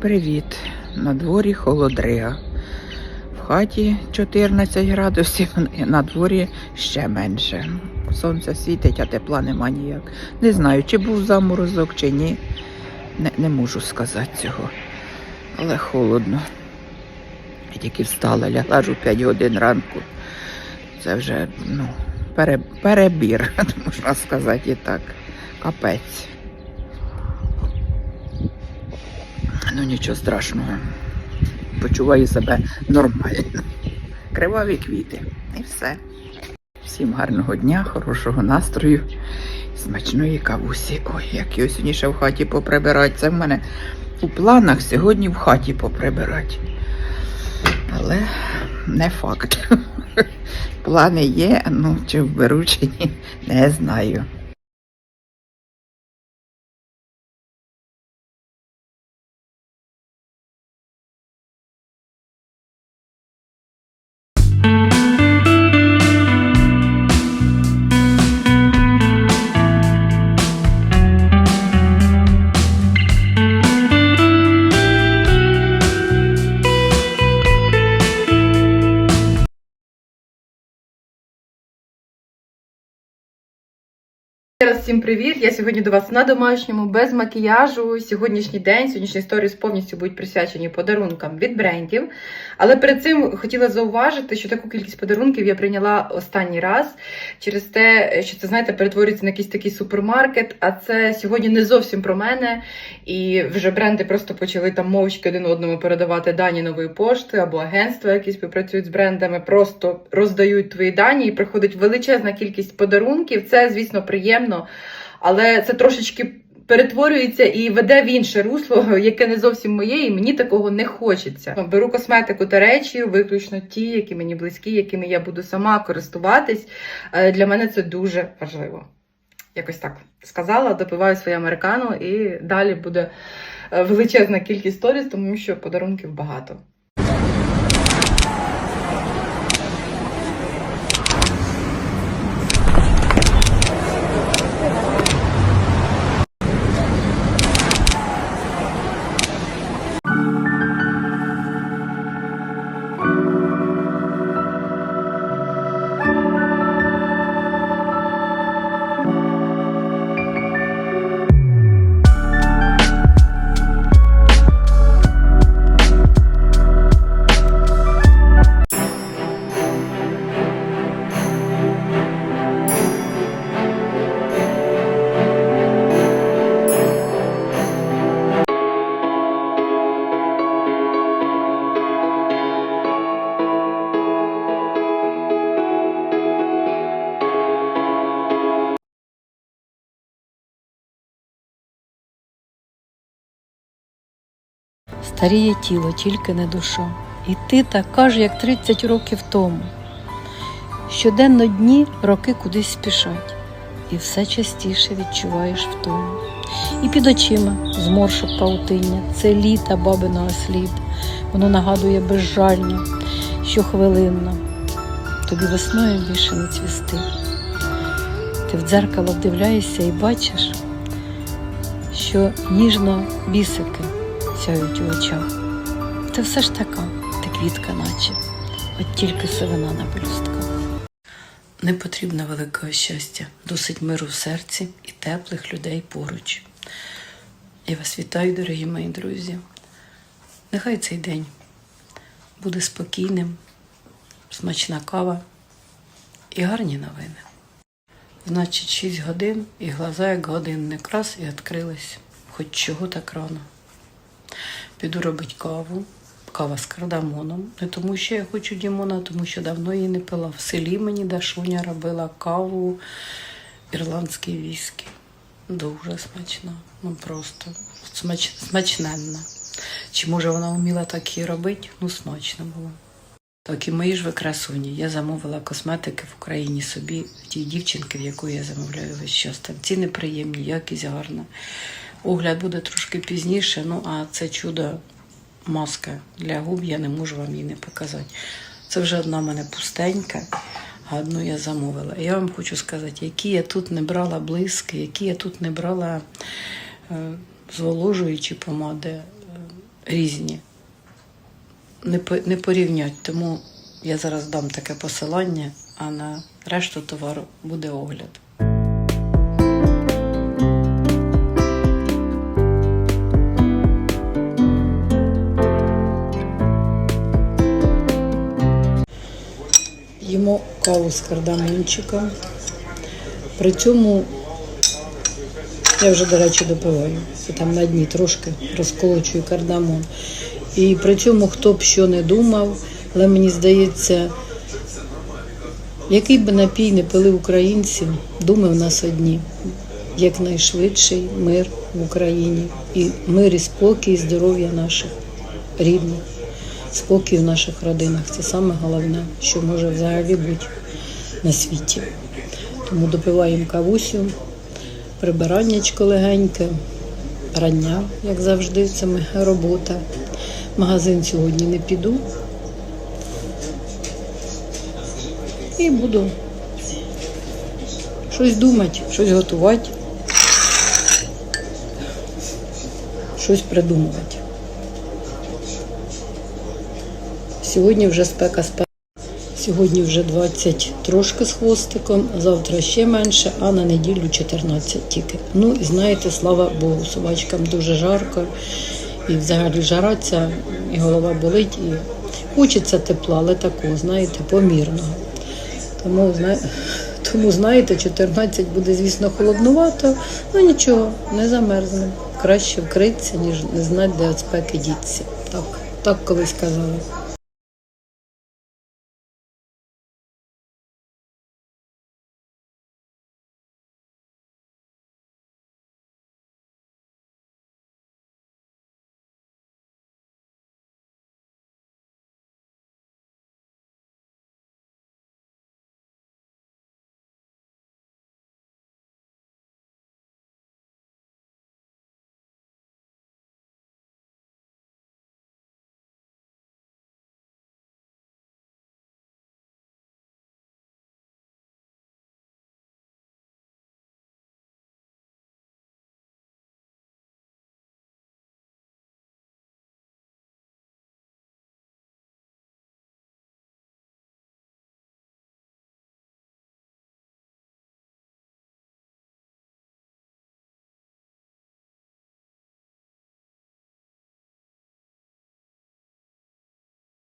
привіт! На дворі холодрига. В хаті 14 градусів, на дворі ще менше. Сонце світить, а тепла нема ніяк. Не знаю, чи був заморозок, чи ні. Не, не можу сказати цього. Але холодно. Я тільки встала, лягла аж у 5 годин ранку. Це вже ну, пере, перебір, можна сказати і так. Капець. Ну нічого страшного. Почуваю себе нормально. Криваві квіти. І все. Всім гарного дня, хорошого настрою, смачної кавусі. Ой, як його сьогодні ще в хаті поприбирати. Це в мене у планах сьогодні в хаті поприбирати. Але не факт. Плани є, ну чи вберу, чи ні, не знаю. Всім привіт! Я сьогодні до вас на домашньому, без макіяжу. Сьогоднішній день, сьогоднішні сторіс повністю будуть присвячені подарункам від брендів. Але перед цим хотіла зауважити, що таку кількість подарунків я прийняла останній раз через те, що це, знаєте, перетворюється на якийсь такий супермаркет. А це сьогодні не зовсім про мене. І вже бренди просто почали там мовчки один одному передавати дані нової пошти або агентства, які співпрацюють з брендами, просто роздають твої дані і приходить величезна кількість подарунків. Це, звісно, приємно, але це трошечки. Перетворюється і веде в інше русло, яке не зовсім моє, і мені такого не хочеться. Беру косметику та речі, виключно ті, які мені близькі, якими я буду сама користуватись. Е, Для мене це дуже важливо. Якось так сказала, допиваю своє американо, і далі буде е, величезна кількість сторіс, тому що подарунків багато. Старіє тіло, тільки не душа. І ти така ж, як 30 років тому. Щоденно дні роки кудись спішать, і все частіше відчуваєш втому. І під очима зморшок паутиння, це літа бабиного слід. Воно нагадує безжально, що хвилинно. Тобі весною більше не цвісти. Ти в дзеркало вдивляєшся і бачиш, що ніжно бісики сяють у очах. Ти все ж така, ти квітка, наче, от тільки сивина на пелюстках. Не потрібно великого щастя, досить миру в серці і теплих людей поруч. Я вас вітаю, дорогі мої друзі. Нехай цей день буде спокійним, смачна кава і гарні новини. Значить, 6 годин і глаза, як годинник, раз і відкрились. Хоч чого так рано. Піду робити каву. Кава з кардамоном. Не тому, що я хочу Дімона, тому що давно її не пила. В селі мені Дашуня робила каву ірландський віскі. Дуже смачна. Ну просто смач... смачненна. Чи може вона вміла так і робити? Ну, смачно було. Так, і мої ж ви красуні. Я замовила косметики в Україні собі, тій дівчинки, в яку я замовляю весь час. Там ціни приємні, якість гарна. Огляд буде трошки пізніше, ну а це чудо маска для губ, я не можу вам її не показати. Це вже одна в мене пустенька, а одну я замовила. Я вам хочу сказати, які я тут не брала блиски, які я тут не брала е, зволожуючі помади. Е, різні. Не, по- не порівнять. Тому я зараз дам таке посилання, а на решту товару буде огляд. Їмо каву з кардамончиком. При цьому я вже, до речі, допиваю. Це там на дні трошки розколочую кардамон. І при цьому хто б що не думав, але мені здається, який би напій не пили українці, думи в нас одні. Якнайшвидший мир в Україні. І мир і спокій, і здоров'я наших рідних, спокій в наших родинах. Це саме головне, що може взагалі бути на світі. Тому допиваємо кавусю, прибираннячко легеньке, рання, як завжди, це моя робота. Магазин сьогодні не піду. І буду щось думати, щось готувати, щось придумувати. Сьогодні вже спека спека. Сьогодні вже 20 трошки з хвостиком, завтра ще менше, а на неділю 14 тільки. Ну і знаєте, слава Богу, собачкам дуже жарко. І взагалі жара ця, і голова болить, і хочеться тепла, але такого, знаєте, помірного. Тому, зна... Тому знаєте, 14 буде, звісно, холоднувато, ну нічого, не замерзне. Краще вкритися, ніж не знати, де від спеки діться. Так, так колись казали.